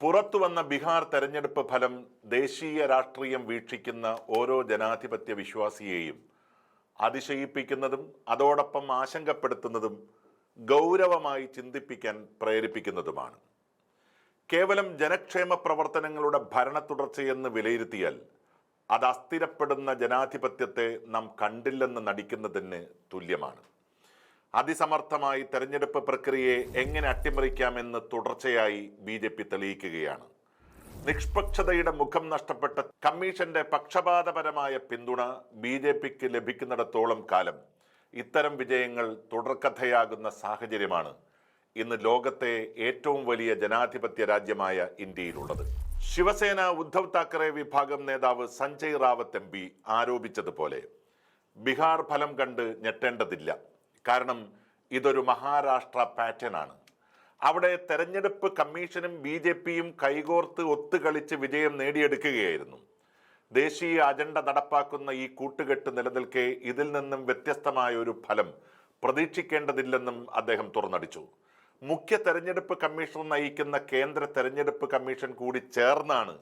പുറത്തു വന്ന ബീഹാർ തെരഞ്ഞെടുപ്പ് ഫലം ദേശീയ രാഷ്ട്രീയം വീക്ഷിക്കുന്ന ഓരോ ജനാധിപത്യ വിശ്വാസിയെയും അതിശയിപ്പിക്കുന്നതും അതോടൊപ്പം ആശങ്കപ്പെടുത്തുന്നതും ഗൗരവമായി ചിന്തിപ്പിക്കാൻ പ്രേരിപ്പിക്കുന്നതുമാണ്. കേവലം ജനക്ഷേമ പ്രവർത്തനങ്ങളുടെ ഭരണ തുടർച്ചയെന്ന് വിലയിരുത്തിയാൽ അത് അസ്ഥിരപ്പെടുന്ന ജനാധിപത്യത്തെ നാം കണ്ടില്ലെന്ന് നടിക്കുന്നതിന് തുല്യമാണ്. അതിസമർത്ഥമായി തെരഞ്ഞെടുപ്പ് പ്രക്രിയയെ എങ്ങനെ അട്ടിമറിക്കാമെന്ന് തുടർച്ചയായി ബി ജെ പി തെളിയിക്കുകയാണ്. നിഷ്പക്ഷതയുടെ മുഖം നഷ്ടപ്പെട്ട കമ്മീഷന്റെ പക്ഷപാതപരമായ പിന്തുണ ബി ജെ പിക്ക് ലഭിക്കുന്നിടത്തോളം കാലം ഇത്തരം വിജയങ്ങൾ തുടർക്കഥയാകുന്ന സാഹചര്യമാണ് ഇന്ന് ലോകത്തെ ഏറ്റവും വലിയ ജനാധിപത്യ രാജ്യമായ ഇന്ത്യയിലുള്ളത്. ശിവസേന ഉദ്ധവ് താക്കറെ വിഭാഗം നേതാവ് സഞ്ജയ് റാവത്ത് എം പി ആരോപിച്ചതുപോലെ ബീഹാർ ഫലം കണ്ട് ഞെട്ടേണ്ടതില്ല. കാരണം ഇതൊരു മഹാരാഷ്ട്ര പാറ്റേൺ ആണ്. അവിടെ തെരഞ്ഞെടുപ്പ് കമ്മീഷനും ബി ജെ പിയും കൈകോർത്ത് ഒത്തുകളിച്ച് വിജയം നേടിയെടുക്കുകയായിരുന്നു. ദേശീയ അജണ്ട നടപ്പാക്കുന്ന ഈ കൂട്ടുകെട്ട് നിലനിൽക്കെ ഇതിൽ നിന്നും വ്യത്യസ്തമായ ഒരു ഫലം പ്രതീക്ഷിക്കേണ്ടതില്ലെന്നും അദ്ദേഹം തുറന്നടിച്ചു. മുഖ്യ തെരഞ്ഞെടുപ്പ് കമ്മീഷൻ നയിക്കുന്ന കേന്ദ്ര തെരഞ്ഞെടുപ്പ് കമ്മീഷൻ കൂടി ചേർന്നാണ്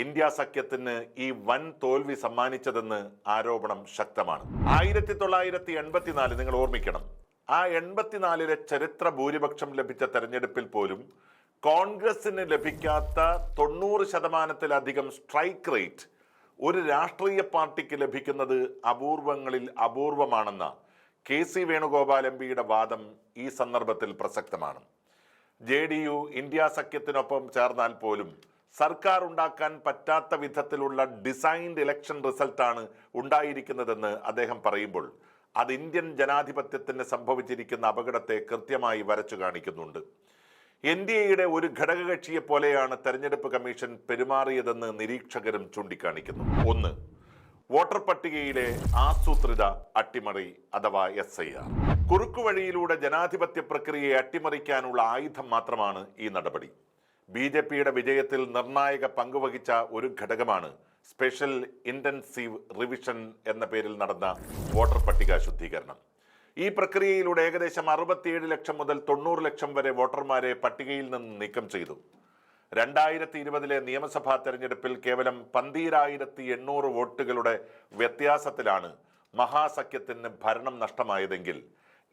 ഇന്ത്യ സഖ്യത്തിന് ഈ വൻ തോൽവി സമ്മാനിച്ചതെന്ന് ആരോപണം ശക്തമാണ്. ആയിരത്തി തൊള്ളായിരത്തി എൺപത്തിനാല് നിങ്ങൾ ഓർമ്മിക്കണം. ആ എൺപത്തിനാലിലെ ചരിത്ര ഭൂരിപക്ഷം ലഭിച്ച തെരഞ്ഞെടുപ്പിൽ പോലും കോൺഗ്രസിന് ലഭിക്കാത്ത തൊണ്ണൂറ് ശതമാനത്തിലധികം സ്ട്രൈക്ക് റേറ്റ് ഒരു രാഷ്ട്രീയ പാർട്ടിക്ക് ലഭിക്കുന്നത് അപൂർവങ്ങളിൽ അപൂർവമാണെന്ന കെ സി വേണുഗോപാൽ എം പിയുടെ വാദം ഈ സന്ദർഭത്തിൽ പ്രസക്തമാണ്. ജെ ഡി യു ഇന്ത്യ സഖ്യത്തിനൊപ്പം ചേർന്നാൽ പോലും സർക്കാർ ഉണ്ടാക്കാൻ പറ്റാത്ത വിധത്തിലുള്ള ഡിസൈൻഡ് ഇലക്ഷൻ റിസൾട്ടാണ് ഉണ്ടായിരിക്കുന്നതെന്ന് അദ്ദേഹം പറയുമ്പോൾ അത് ഇന്ത്യൻ ജനാധിപത്യത്തിന് സംഭവിച്ചിരിക്കുന്ന അപകടത്തെ കൃത്യമായി വരച്ചു കാണിക്കുന്നുണ്ട്. എൻ ഡി എയുടെ ഒരു ഘടകകക്ഷിയെ പോലെയാണ് തെരഞ്ഞെടുപ്പ് കമ്മീഷൻ പെരുമാറിയതെന്ന് നിരീക്ഷകരും ചൂണ്ടിക്കാണിക്കുന്നു. ഒന്ന് വോട്ടർ പട്ടികയിലെ ആസൂത്രിത അട്ടിമറി അഥവാ എസ് ഐ ആർ. കുറുക്കുവഴിയിലൂടെ ജനാധിപത്യ പ്രക്രിയയെ അട്ടിമറിക്കാനുള്ള ആയുധം മാത്രമാണ് ഈ നടപടി. ബി ജെ പിയുടെ വിജയത്തിൽ നിർണായക പങ്കുവഹിച്ച ഒരു ഘടകമാണ് സ്പെഷ്യൽ ഇന്റൻസീവ് റിവിഷൻ എന്ന പേരിൽ നടന്ന വോട്ടർ പട്ടിക ശുദ്ധീകരണം. ഈ പ്രക്രിയയിലൂടെ ഏകദേശം അറുപത്തിയേഴ് ലക്ഷം മുതൽ തൊണ്ണൂറ് ലക്ഷം വരെ വോട്ടർമാരെ പട്ടികയിൽ നിന്ന് നീക്കം ചെയ്തു. രണ്ടായിരത്തി ഇരുപതിലെ നിയമസഭാ തെരഞ്ഞെടുപ്പിൽ കേവലം പന്തീരായിരത്തി എണ്ണൂറ് വോട്ടുകളുടെ വ്യത്യാസത്തിലാണ് മഹാസഖ്യത്തിന് ഭരണം നഷ്ടമായതെങ്കിൽ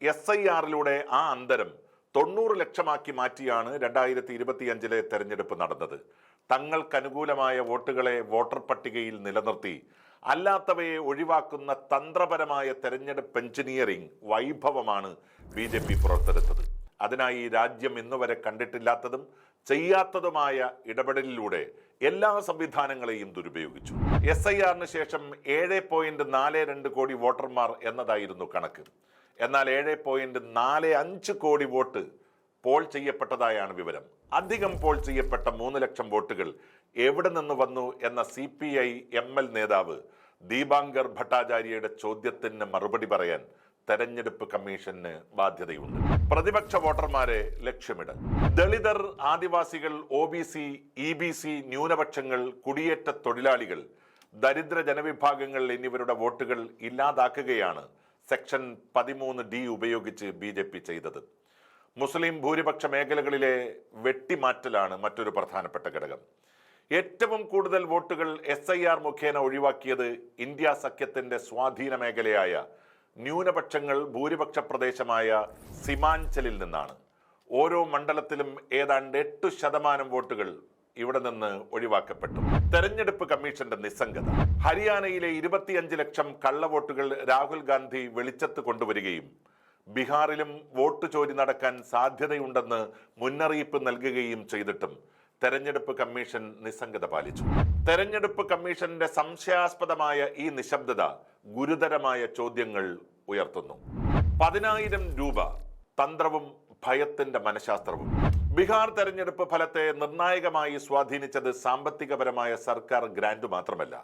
എസ് ഐ ആറിലൂടെ ആ അന്തരം തൊണ്ണൂറ് ലക്ഷമാക്കി മാറ്റിയാണ് രണ്ടായിരത്തി ഇരുപത്തിയഞ്ചിലെ തെരഞ്ഞെടുപ്പ് നടന്നത്. തങ്ങൾക്കനുകൂലമായ വോട്ടുകളെ വോട്ടർ പട്ടികയിൽ നിലനിർത്തി. അല്ലാത്തവയെ ഒഴിവാക്കുന്ന തന്ത്രപരമായ തെരഞ്ഞെടുപ്പ് എഞ്ചിനീയറിംഗ് വൈഭവമാണ് ബി ജെ പി പുറത്തെടുത്തത്. അതിനായി രാജ്യം ഇന്നുവരെ കണ്ടിട്ടില്ലാത്തതും ചെയ്യാത്തതുമായ ഇടപെടലിലൂടെ എല്ലാ സംവിധാനങ്ങളെയും ദുരുപയോഗിച്ചു. എസ് ഐ ആറിന് ശേഷം ഏഴ് പോയിന്റ് നാല് രണ്ട് കോടി വോട്ടർമാർ എന്നതായിരുന്നു കണക്ക്. എന്നാൽ ഏഴ് പോയിന്റ് നാല് അഞ്ച് കോടി വോട്ട് പോൾ ചെയ്യപ്പെട്ടതായാണ് വിവരം. അധികം പോൾ ചെയ്യപ്പെട്ട മൂന്ന് ലക്ഷം വോട്ടുകൾ എവിടെ നിന്ന് വന്നു എന്ന C P I M L നേതാവ് ദീപാങ്കർ ഭട്ടാചാര്യയുടെ ചോദ്യത്തിന് മറുപടി പറയാൻ തെരഞ്ഞെടുപ്പ് കമ്മീഷന് ബാധ്യതയുണ്ട്. പ്രതിപക്ഷ വോട്ടർമാരെ ലക്ഷ്യമിട് ദളിതർ ആദിവാസികൾ O B C E B C ന്യൂനപക്ഷങ്ങൾ കുടിയേറ്റ തൊഴിലാളികൾ ദരിദ്ര ജനവിഭാഗങ്ങൾ എന്നിവരുടെ വോട്ടുകൾ ഇല്ലാതാക്കുകയാണ് സെക്ഷൻ പതിമൂന്ന് ഡി ഉപയോഗിച്ച് ബി ജെ പി ചെയ്തത്. മുസ്ലിം ഭൂരിപക്ഷ മേഖലകളിലെ വെട്ടിമാറ്റലാണ് മറ്റൊരു പ്രധാനപ്പെട്ട ഘടകം. ഏറ്റവും കൂടുതൽ വോട്ടുകൾ എസ് ഐ ആർ മുഖേന ഒഴിവാക്കിയത് ഇന്ത്യ സഖ്യത്തിന്റെ സ്വാധീന മേഖലയായ ന്യൂനപക്ഷങ്ങൾ ഭൂരിപക്ഷ പ്രദേശമായ സിമാഞ്ചലിൽ നിന്നാണ്. ഓരോ മണ്ഡലത്തിലും ഏതാണ്ട് എട്ട് ശതമാനം വോട്ടുകൾ ഇവിടെ നിന്ന് ഒഴിവാക്കപ്പെട്ടു. തെരഞ്ഞെടുപ്പ് കമ്മീഷന്റെ നിസ്സംഗത. ഹരിയാനയിലെ ഇരുപത്തിയഞ്ച് ലക്ഷം കള്ളവോട്ടുകൾ രാഹുൽ ഗാന്ധി വെളിച്ചത്ത് കൊണ്ടുവരികയും ബീഹാറിലും വോട്ട് ചോരി നടക്കാൻ സാധ്യതയുണ്ടെന്ന് മുന്നറിയിപ്പ് നൽകുകയും ചെയ്തിട്ടും തെരഞ്ഞെടുപ്പ് കമ്മീഷൻ നിസ്സംഗത പാലിച്ചു. തെരഞ്ഞെടുപ്പ് കമ്മീഷന്റെ സംശയാസ്പദമായ ഈ നിശബ്ദത ഗുരുതരമായ ചോദ്യങ്ങൾ ഉയർത്തുന്നു. പതിനായിരം രൂപ തന്ത്രവും ഭയത്തിന്റെ മനഃശാസ്ത്രവും. ബീഹാർ തെരഞ്ഞെടുപ്പ് ഫലത്തെ നിർണായകമായി സ്വാധീനിച്ചത് സാമ്പത്തികപരമായ സർക്കാർ ഗ്രാന്റ് മാത്രമല്ല.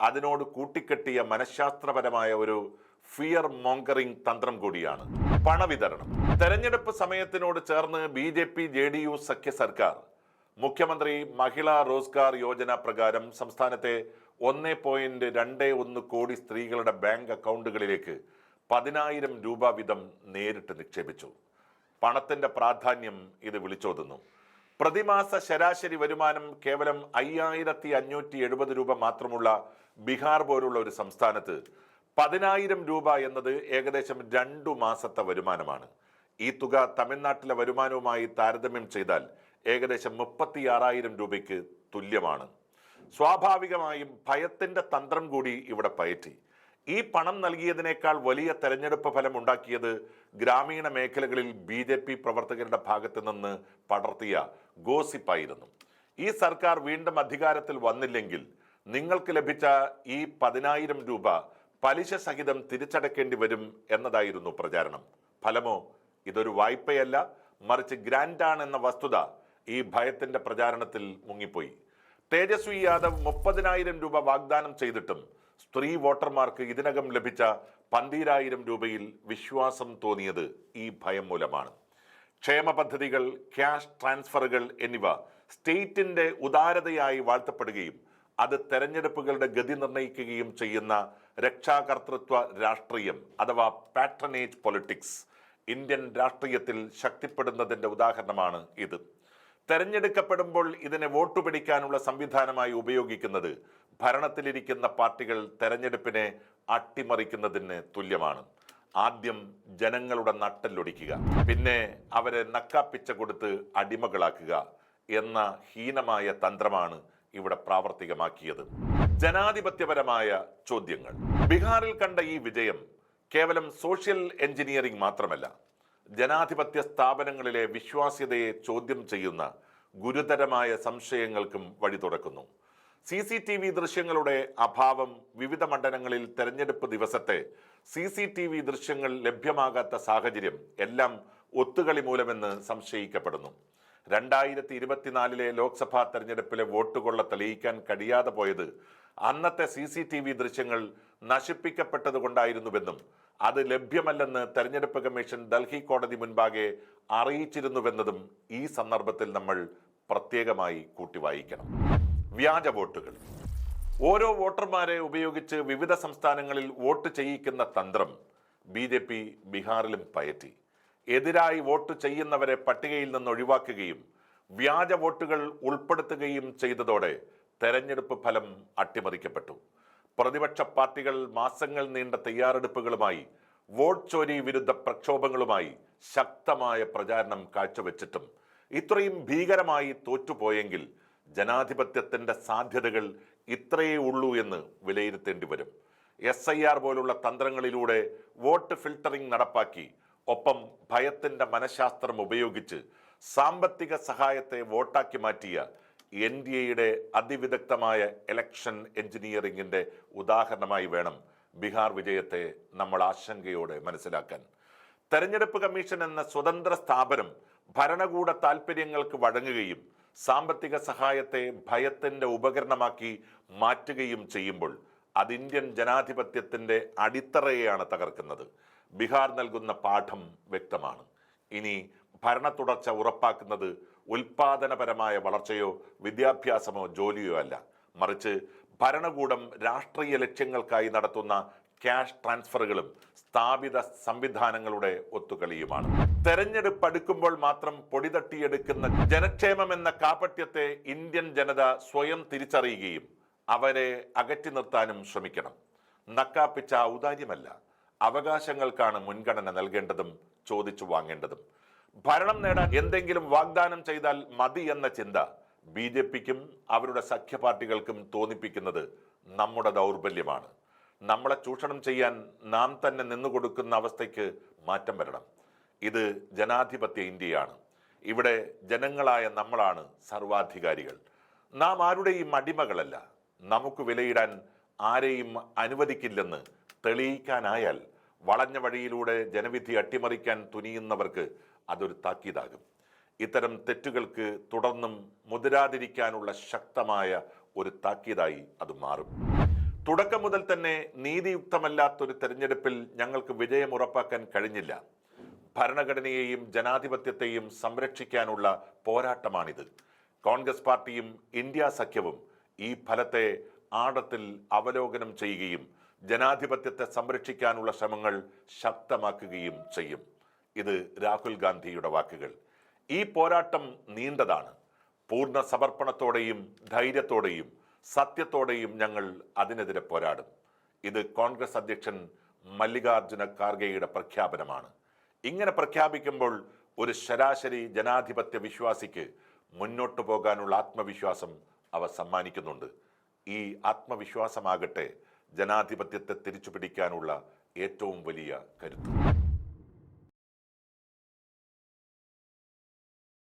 അതിനോട് കൂട്ടിക്കെട്ടിയ മനഃശാസ്ത്രപരമായ ഒരു ഫിയർ മോങ്കറിംഗ് തന്ത്രം കൂടിയാണ്. പണവിതരണം. തെരഞ്ഞെടുപ്പ് സമയത്തിനോട് ചേർന്ന് B J P J D U സഖ്യ സർക്കാർ മുഖ്യമന്ത്രി മഹിളാ റോസ്ഗാർ യോജന പ്രകാരം സംസ്ഥാനത്തെ ഒന്ന് പോയിന്റ് രണ്ട് ഒന്ന് കോടി സ്ത്രീകളുടെ ബാങ്ക് അക്കൗണ്ടുകളിലേക്ക് പതിനായിരം രൂപ വീതം നേരിട്ട് നിക്ഷേപിച്ചു. പണത്തിന്റെ പ്രാധാന്യം ഇത് വിളിച്ചോതുന്നു. പ്രതിമാസ ശരാശരി വരുമാനം കേവലം അയ്യായിരത്തി അഞ്ഞൂറ്റി എഴുപത് രൂപ മാത്രമുള്ള ബീഹാർ പോലുള്ള ഒരു സംസ്ഥാനത്ത് പതിനായിരം രൂപ എന്നത് ഏകദേശം രണ്ടു മാസത്തെ വരുമാനമാണ്. ഈ തുക തമിഴ്നാട്ടിലെ വരുമാനവുമായി താരതമ്യം ചെയ്താൽ ഏകദേശം മുപ്പത്തിയാറായിരം രൂപയ്ക്ക് തുല്യമാണ്. സ്വാഭാവികമായും ഭയത്തിന്റെ തന്ത്രം കൂടി ഇവിടെ പയറ്റി. ഈ പണം നൽകിയതിനേക്കാൾ വലിയ തെരഞ്ഞെടുപ്പ് ഫലം ഉണ്ടാക്കിയത് ഗ്രാമീണ മേഖലകളിൽ ബി ജെ പി പ്രവർത്തകരുടെ ഭാഗത്ത് നിന്ന് പടർത്തിയ ഗോസിപ്പായിരുന്നു. ഈ സർക്കാർ വീണ്ടും അധികാരത്തിൽ വന്നില്ലെങ്കിൽ നിങ്ങൾക്ക് ലഭിച്ച ഈ പതിനായിരം രൂപ പലിശ സഹിതം തിരിച്ചടക്കേണ്ടി വരും എന്നതായിരുന്നു പ്രചാരണം. ഫലമോ ഇതൊരു വായ്പയല്ല മറിച്ച് ഗ്രാൻഡാണെന്ന വസ്തുത ഈ ഭയത്തിന്റെ പ്രചാരണത്തിൽ മുങ്ങിപ്പോയി. തേജസ്വി യാദവ് മുപ്പതിനായിരം രൂപ വാഗ്ദാനം ചെയ്തിട്ടും സ്ത്രീ വോട്ടർമാർക്ക് ഇതിനകം ലഭിച്ച പന്തീരായിരം രൂപയിൽ വിശ്വാസം തോന്നിയത് ഈ ഭയം മൂലമാണ്. ക്ഷേമ പദ്ധതികൾ ക്യാഷ് ട്രാൻസ്ഫറുകൾ എന്നിവ സ്റ്റേറ്റിന്റെ ഉദാരതയായി വാഴ്ത്തപ്പെടുകയും അത് തെരഞ്ഞെടുപ്പുകളുടെ ഗതി നിർണയിക്കുകയും ചെയ്യുന്ന രക്ഷാകർത്തൃത്വ രാഷ്ട്രീയം അഥവാ പാട്രനേജ് പൊളിറ്റിക്സ് ഇന്ത്യൻ രാഷ്ട്രീയത്തിൽ ശക്തിപ്പെടുന്നതിന്റെ ഉദാഹരണമാണ് ഇത്. തെരഞ്ഞെടുക്കപ്പെടുമ്പോൾ ഇതിനെ വോട്ട് പിടിക്കാനുള്ള സംവിധാനമായി ഉപയോഗിക്കുന്നത് ഭരണത്തിലിരിക്കുന്ന പാർട്ടികൾ തെരഞ്ഞെടുപ്പിനെ അട്ടിമറിക്കുന്നതിന് തുല്യമാണ്. ആദ്യം ജനങ്ങളുടെ നട്ടല്ലൊടിക്കുക പിന്നെ അവരെ നക്കാപ്പിച്ച കൊടുത്ത് അടിമകളാക്കുക എന്ന ഹീനമായ തന്ത്രമാണ് ഇവിടെ പ്രാവർത്തികമാക്കിയത്. ജനാധിപത്യപരമായ ചോദ്യങ്ങൾ. ബീഹാറിൽ കണ്ട ഈ വിജയം കേവലം സോഷ്യൽ എഞ്ചിനീയറിംഗ് മാത്രമല്ല ജനാധിപത്യ സ്ഥാപനങ്ങളിലെ വിശ്വാസ്യതയെ ചോദ്യം ചെയ്യുന്ന ഗുരുതരമായ സംശയങ്ങൾക്കും വഴി തുറക്കുന്നു. സി സി ടി വി ദൃശ്യങ്ങളുടെ അഭാവം വിവിധ മണ്ഡലങ്ങളിൽ തെരഞ്ഞെടുപ്പ് ദിവസത്തെ സി സി ടി വി ദൃശ്യങ്ങൾ ലഭ്യമാകാത്ത സാഹചര്യം എല്ലാം ഒത്തുകളി മൂലമെന്ന് സംശയിക്കപ്പെടുന്നു. രണ്ടായിരത്തി ഇരുപത്തിനാലിലെ ലോക്സഭാ തെരഞ്ഞെടുപ്പിലെ വോട്ടുകൊള്ള തെളിയിക്കാൻ കഴിയാതെ പോയത് അന്നത്തെ സി സി ടി വി ദൃശ്യങ്ങൾ നശിപ്പിക്കപ്പെട്ടതുകൊണ്ടായിരുന്നുവെന്നും അത് ലഭ്യമല്ലെന്ന് തെരഞ്ഞെടുപ്പ് കമ്മീഷൻ ഡൽഹി കോടതി മുൻപാകെ അറിയിച്ചിരുന്നുവെന്നതും ഈ സന്ദർഭത്തിൽ നമ്മൾ പ്രത്യേകമായി കൂട്ടിവായിക്കണം. വ്യാജ വോട്ടുകൾ. ഓരോ വോട്ടർമാരെ ഉപയോഗിച്ച് വിവിധ സംസ്ഥാനങ്ങളിൽ വോട്ട് ചെയ്യിക്കുന്ന തന്ത്രം ബി ജെ പി ബീഹാറിലും പയറ്റി. എതിരായി വോട്ട് ചെയ്യുന്നവരെ പട്ടികയിൽ നിന്ന് ഒഴിവാക്കുകയും വ്യാജ വോട്ടുകൾ ഉൾപ്പെടുത്തുകയും ചെയ്തതോടെ തെരഞ്ഞെടുപ്പ് ഫലം അട്ടിമറിക്കപ്പെട്ടു. പ്രതിപക്ഷ പാർട്ടികൾ മാസങ്ങൾ നീണ്ട തയ്യാറെടുപ്പുകളുമായി വോട്ട് ചോരി വിരുദ്ധ പ്രക്ഷോഭങ്ങളുമായി ശക്തമായ പ്രചാരണം കാഴ്ചവെച്ചിട്ടും ഇത്രയും ഭീകരമായി തോറ്റുപോയെങ്കിൽ ജനാധിപത്യത്തിന്റെ സാധ്യതകൾ ഇത്രയേ ഉള്ളൂ എന്ന് വിലയിരുത്തേണ്ടി വരും. എസ് ഐ ആർ പോലുള്ള തന്ത്രങ്ങളിലൂടെ വോട്ട് ഫിൽട്ടറിംഗ് നടപ്പാക്കി ഒപ്പം ഭയത്തിന്റെ മനഃശാസ്ത്രം ഉപയോഗിച്ച് സാമ്പത്തിക സഹായത്തെ വോട്ടാക്കി മാറ്റിയ എൻ ഡി എയുടെ അതിവിദഗ്ധമായ ഇലക്ഷൻ എഞ്ചിനീയറിംഗിന്റെ ഉദാഹരണമായി വേണം ബീഹാർ വിജയത്തെ നമ്മൾ ആശങ്കയോടെ മനസ്സിലാക്കാൻ. തെരഞ്ഞെടുപ്പ് കമ്മീഷൻ എന്ന സ്വതന്ത്ര സ്ഥാപനം ഭരണകൂട താൽപ്പര്യങ്ങൾക്ക് വഴങ്ങുകയും സാമ്പത്തിക സഹായത്തെ ഭയത്തിന്റെ ഉപകരണമാക്കി മാറ്റുകയും ചെയ്യുമ്പോൾ അത് ഇന്ത്യൻ ജനാധിപത്യത്തിന്റെ അടിത്തറയെയാണ് തകർക്കുന്നത്. ബീഹാർ നൽകുന്ന പാഠം വ്യക്തമാണ്. ഇനി ഭരണ തുടർച്ച ഉറപ്പാക്കുന്നത് ഉൽപാദനപരമായ വളർച്ചയോ വിദ്യാഭ്യാസമോ ജോലിയോ അല്ല. മറിച്ച് ഭരണകൂടം രാഷ്ട്രീയ ലക്ഷ്യങ്ങൾക്കായി നടത്തുന്ന ക്യാഷ് ട്രാൻസ്ഫറുകളും സ്ഥാപിത സംവിധാനങ്ങളുടെ ഒത്തുകളിയുമാണ്. തെരഞ്ഞെടുപ്പ് അടുക്കുമ്പോൾ മാത്രം പൊടിതട്ടിയെടുക്കുന്ന ജനക്ഷേമം എന്ന കാപട്യത്തെ ഇന്ത്യൻ ജനത സ്വയം തിരിച്ചറിയുകയും അവരെ അകറ്റി നിർത്താനും ശ്രമിക്കണം. നക്കാപ്പിച്ച ഔദാര്യമല്ല അവകാശങ്ങൾക്കാണ് മുൻഗണന നൽകേണ്ടതും ചോദിച്ചു വാങ്ങേണ്ടതും. ഭരണം നേടാൻ എന്തെങ്കിലും വാഗ്ദാനം ചെയ്താൽ മതി എന്ന ചിന്ത ബി ജെ പിക്കും അവരുടെ സഖ്യപാർട്ടികൾക്കും തോന്നിപ്പിക്കുന്നത് നമ്മുടെ ദൗർബല്യമാണ്. നമ്മളെ ചൂഷണം ചെയ്യാൻ നാം തന്നെ നിന്നുകൊടുക്കുന്ന അവസ്ഥയ്ക്ക് മാറ്റം വരണം. ഇത് ജനാധിപത്യ ഇന്ത്യയാണ്. ഇവിടെ ജനങ്ങളായ നമ്മളാണ് സർവാധികാരികൾ. നാം ആരുടെയും അടിമകളല്ല. നമുക്ക് വിലയിടാൻ ആരെയും അനുവദിക്കില്ലെന്ന് തെളിയിക്കാനായാൽ വളഞ്ഞ വഴിയിലൂടെ ജനവിധി അട്ടിമറിക്കാൻ തുനിയുന്നവർക്ക് അതൊരു താക്കീതാകും ഇത്തരം തെറ്റുകൾക്ക് തുടർന്നും മുതിരാതിരിക്കാനുള്ള ശക്തമായ ഒരു താക്കീതായി അത് മാറും. തുടക്കം മുതൽ തന്നെ നീതിയുക്തമല്ലാത്തൊരു തെരഞ്ഞെടുപ്പിൽ ഞങ്ങൾക്ക് വിജയം ഉറപ്പാക്കാൻ കഴിഞ്ഞില്ല. ഭരണഘടനയെയും ജനാധിപത്യത്തെയും സംരക്ഷിക്കാനുള്ള പോരാട്ടമാണിത്. കോൺഗ്രസ് പാർട്ടിയും ഇന്ത്യ സഖ്യവും ഈ ഫലത്തെ ആഴത്തിൽ അവലോകനം ചെയ്യുകയും ജനാധിപത്യത്തെ സംരക്ഷിക്കാനുള്ള ശ്രമങ്ങൾ ശക്തമാക്കുകയും ചെയ്യും. ഇത് രാഹുൽ ഗാന്ധിയുടെ വാക്കുകൾ. ഈ പോരാട്ടം നീണ്ടതാണ്. പൂർണ സമർപ്പണത്തോടെയും ധൈര്യത്തോടെയും സത്യത്തോടെയും ഞങ്ങൾ അതിനെതിരെ പോരാടും. ഇത് കോൺഗ്രസ് അധ്യക്ഷൻ മല്ലികാർജുന ഖാർഗെയുടെ പ്രഖ്യാപനമാണ്. ഇങ്ങനെ പ്രഖ്യാപിക്കുമ്പോൾ ഒരു ശരാശരി ജനാധിപത്യ വിശ്വാസിക്ക് മുന്നോട്ടു പോകാനുള്ള ആത്മവിശ്വാസം അവ സമ്മാനിക്കുന്നുണ്ട്. ഈ ആത്മവിശ്വാസമാകട്ടെ ജനാധിപത്യത്തെ തിരിച്ചു ഏറ്റവും വലിയ കരുത്ത്.